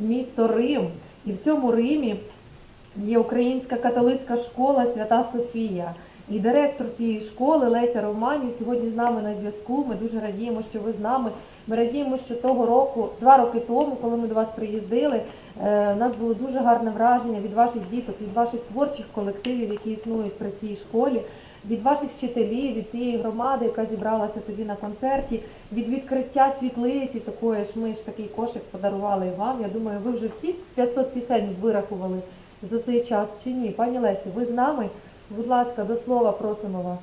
місто Рим. І в цьому Римі є українська католицька школа Свята Софія. І директор цієї школи Леся Романів сьогодні з нами на зв'язку. Ми дуже радіємо, що ви з нами. Ми радіємо, що того року, два роки тому, коли ми до вас приїздили, е, у нас було дуже гарне враження від ваших діток, від ваших творчих колективів, які існують при цій школі, від ваших вчителів, від тієї громади, яка зібралася тоді на концерті, від відкриття світлиці такої ж ми ж такий кошик подарували вам. Я думаю, ви вже всі 500 пісень вирахували за цей час чи ні? Пані Лесю, ви з нами? Будь ласка, до слова просимо вас.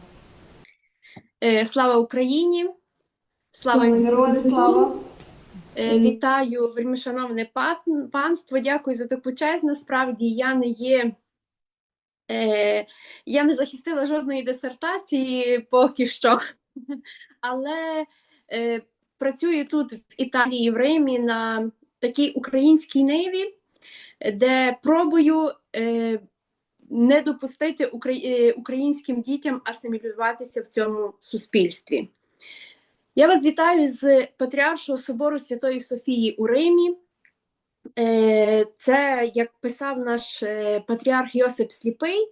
Е, Слава Україні! Слава Героям слава! Е, Вітаю, вельмишановне панство. Дякую за таку честь. Насправді я не є. Е, я не захистила жодної дисертації поки що, але е, працюю тут в Італії, в Римі на такій українській ниві, де пробую е, не допустити е, українським дітям асимілюватися в цьому суспільстві. Я вас вітаю з Патріаршого собору Святої Софії у Римі. Е, Це, як писав наш е, патріарх Йосип Сліпий,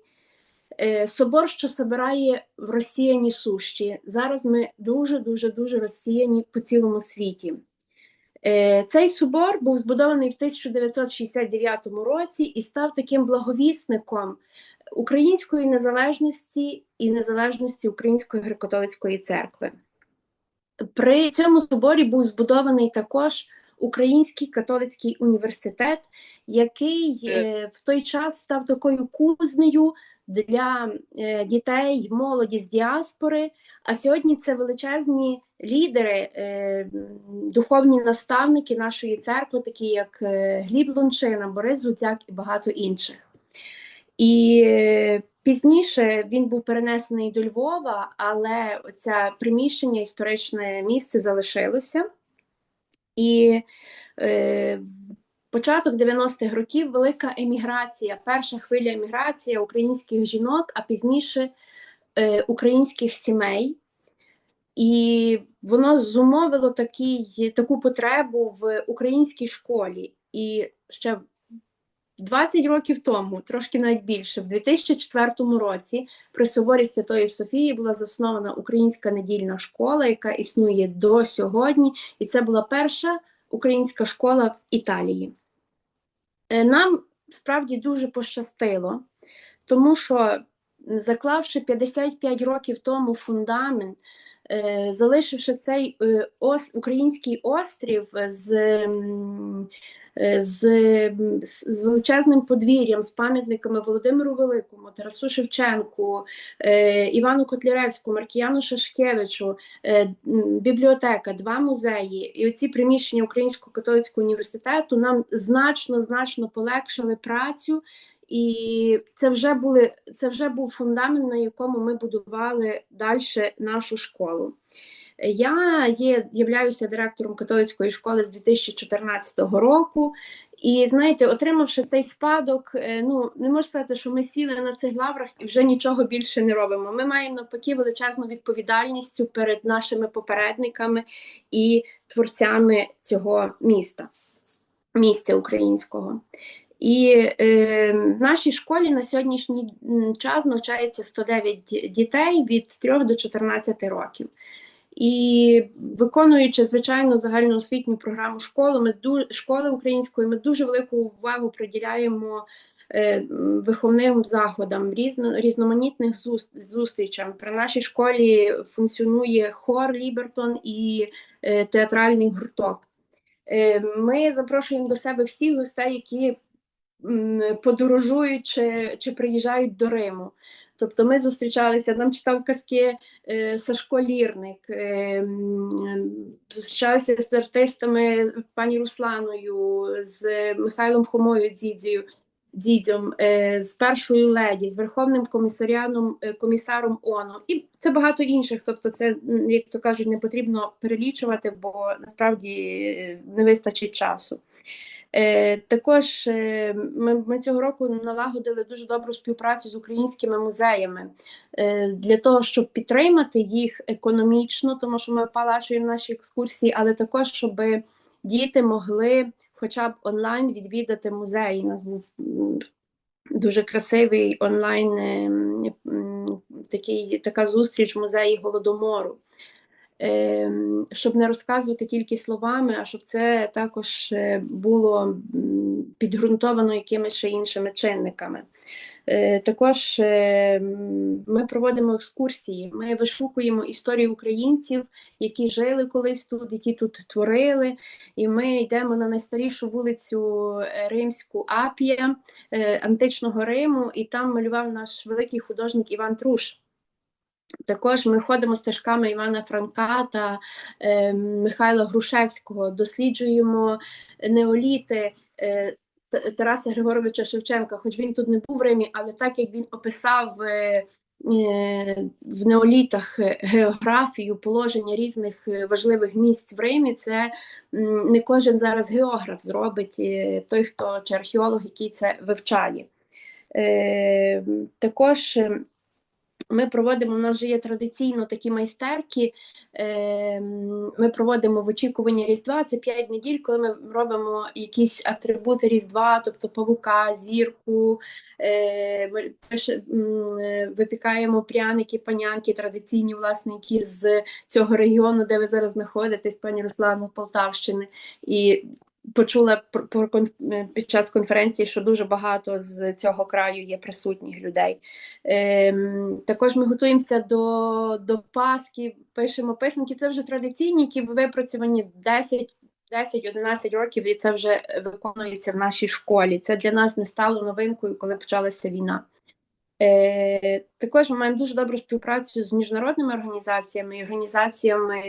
е, собор, що собирає в розсіяні сущі. Зараз ми дуже, дуже, розсіяні по цілому світі. Цей собор був збудований в 1969 році і став таким благовісником української незалежності і незалежності Української греко-католицької церкви. При цьому соборі був збудований також Український католицький університет, який е, в той час став такою кузнею для е, дітей, молоді з діаспори. А сьогодні це величезні лідери, е, духовні наставники нашої церкви, такі як е, Гліб Лунчина, Борис Гудзяк і багато інших. І е, пізніше він був перенесений до Львова, але це приміщення, історичне місце залишилося. І е, початок 90-х років велика еміграція, перша хвиля еміграції українських жінок, а пізніше е, українських сімей. І воно зумовило такий, таку потребу в українській школі. І ще 20 років тому, трошки навіть більше, в 2004 році при соборі Святої Софії була заснована українська недільна школа, яка існує до сьогодні, і це була перша українська школа в Італії. Е, Нам справді дуже пощастило, тому що, заклавши 55 років тому фундамент, залишивши цей е, український острів з, е, з, з величезним подвір'ям, з пам'ятниками Володимиру Великому, Тарасу Шевченку, е, Івану Котляревську, Маркіяну Шашкевичу, е, бібліотека, два музеї. І оці приміщення Українського католицького університету нам значно значно полегшили працю. І це вже були це вже був фундамент, на якому ми будували далі нашу школу. Я є являюся директором католицької школи з 2014 року. І знаєте, отримавши цей спадок, е, ну не можу сказати, що ми сіли на цих лаврах і вже нічого більше не робимо. Ми маємо навпаки величезну відповідальністю перед нашими попередниками і творцями цього міста, місця українського. І е, в нашій школі на сьогоднішній час навчається 109 дітей від 3 до 14 років. І виконуючи звичайно загальноосвітню програму школи, ми ду- школи української, ми дуже велику увагу приділяємо е, виховним заходам, різно, різноманітних зус- зустрічам. При нашій школі функціонує хор Лібертон і е, театральний гурток. Е, Ми запрошуємо до себе всіх гостей, які подорожують чи, чи приїжджають до Риму. Тобто ми зустрічалися, нам читав казки е, Сашко Лірник, е, зустрічалися з артистами пані Русланою, з Михайлом Хомою Дзідзію, Дзідзьом, е, з першою леді, з Верховним комісаріаном, е, комісаром ООН. І це багато інших. Тобто, це, як то кажуть, не потрібно перелічувати, бо насправді е, не вистачить часу. Е, також е, ми, ми цього року налагодили дуже добру співпрацю з українськими музеями е, для того, щоб підтримати їх економічно, тому що ми оплачуємо наші екскурсії, але також щоб діти могли хоча б онлайн відвідати музей. У нас був дуже красивий онлайн ем, такий, така зустріч музеї Голодомору. Ем, Щоб не розказувати тільки словами, а щоб це також е, було підґрунтовано якимись ще іншими чинниками. Е, Також е, ми проводимо екскурсії, ми вишукуємо історію українців, які жили колись тут, які тут творили. І ми йдемо на найстарішу вулицю Римську Апія античного Риму, і там малював наш великий художник Іван Труш. Також ми ходимо стежками Івана Франка та е, Михайла Грушевського, досліджуємо неоліти е, Тараса Григоровича Шевченка, хоч він тут не був в Римі, але так як він описав е, е, в неолітах географію, положення різних важливих місць в Римі, це не кожен зараз географ зробить, е, той, хто чи археолог, який це вивчає. Також ми проводимо, у нас вже є традиційно такі майстерки. е, Ми проводимо в очікуванні Різдва. Це 5 неділь, коли ми робимо якісь атрибути Різдва, тобто павука, зірку, е, е, випікаємо пряники, панянки традиційні, власне, які з цього регіону, де ви зараз знаходитесь, пані Руслану, Полтавщини. І почула е, під час конференції, що дуже багато з цього краю є присутніх людей. Ем, також ми готуємося до, до Пасхи, пишемо писанки. Це вже традиційні, які випрацьовані 10 10-11 років, і це вже виконується в нашій школі. Це для нас не стало новинкою, коли почалася війна. Е, також ми маємо дуже добру співпрацю з міжнародними організаціями і організаціями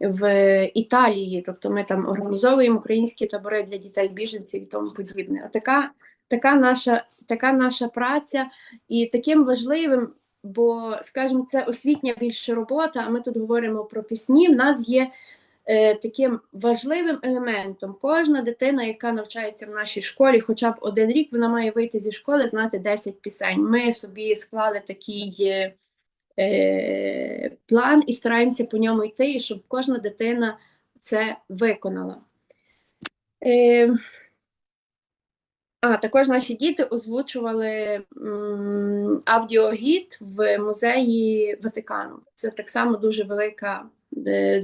в Італії. Тобто ми там організовуємо українські табори для дітей біженців і тому подібне. А така, така, наша, така наша праця і таким важливим, бо, скажімо, це освітня більше робота, а ми тут говоримо про пісні. В нас є е, таким важливим елементом. Кожна дитина, яка навчається в нашій школі, хоча б один рік, вона має вийти зі школи, знати 10 пісень. Ми собі склали такий е, е, план і стараємося по ньому йти, щоб кожна дитина це виконала. Е, а, також наші діти озвучували м, аудіогід в музеї Ватикану. Це так само дуже велика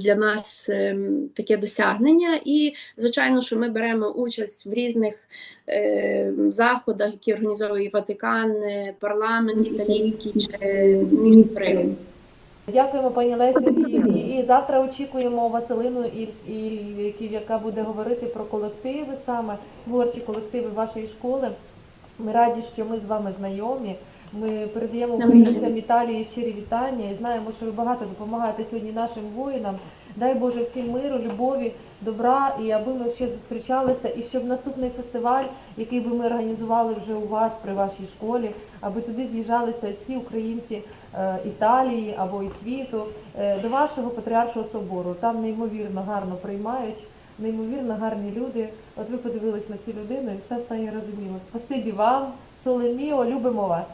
для нас ем, таке досягнення. І, звичайно, що ми беремо участь в різних е, заходах, які організовує Ватикан, е, парламент італійський чи місто Рим. Дякуємо, пані Лесю. І, і завтра очікуємо Василину і, і, яка буде говорити про колективи саме, творчі колективи вашої школи. Ми раді, що ми з вами знайомі. Ми передаємо українцям Італії щирі вітання і знаємо, що ви багато допомагаєте сьогодні нашим воїнам. Дай Боже всім миру, любові, добра, і аби ми ще зустрічалися, і щоб наступний фестиваль, який би ми організували вже у вас при вашій школі, аби туди з'їжджалися всі українці е, Італії або і світу е, до вашого патріаршого собору. Там неймовірно гарно приймають, неймовірно гарні люди. От ви подивились на цю людину і все стає розуміло. Спасибі вам, Солеміо, любимо вас.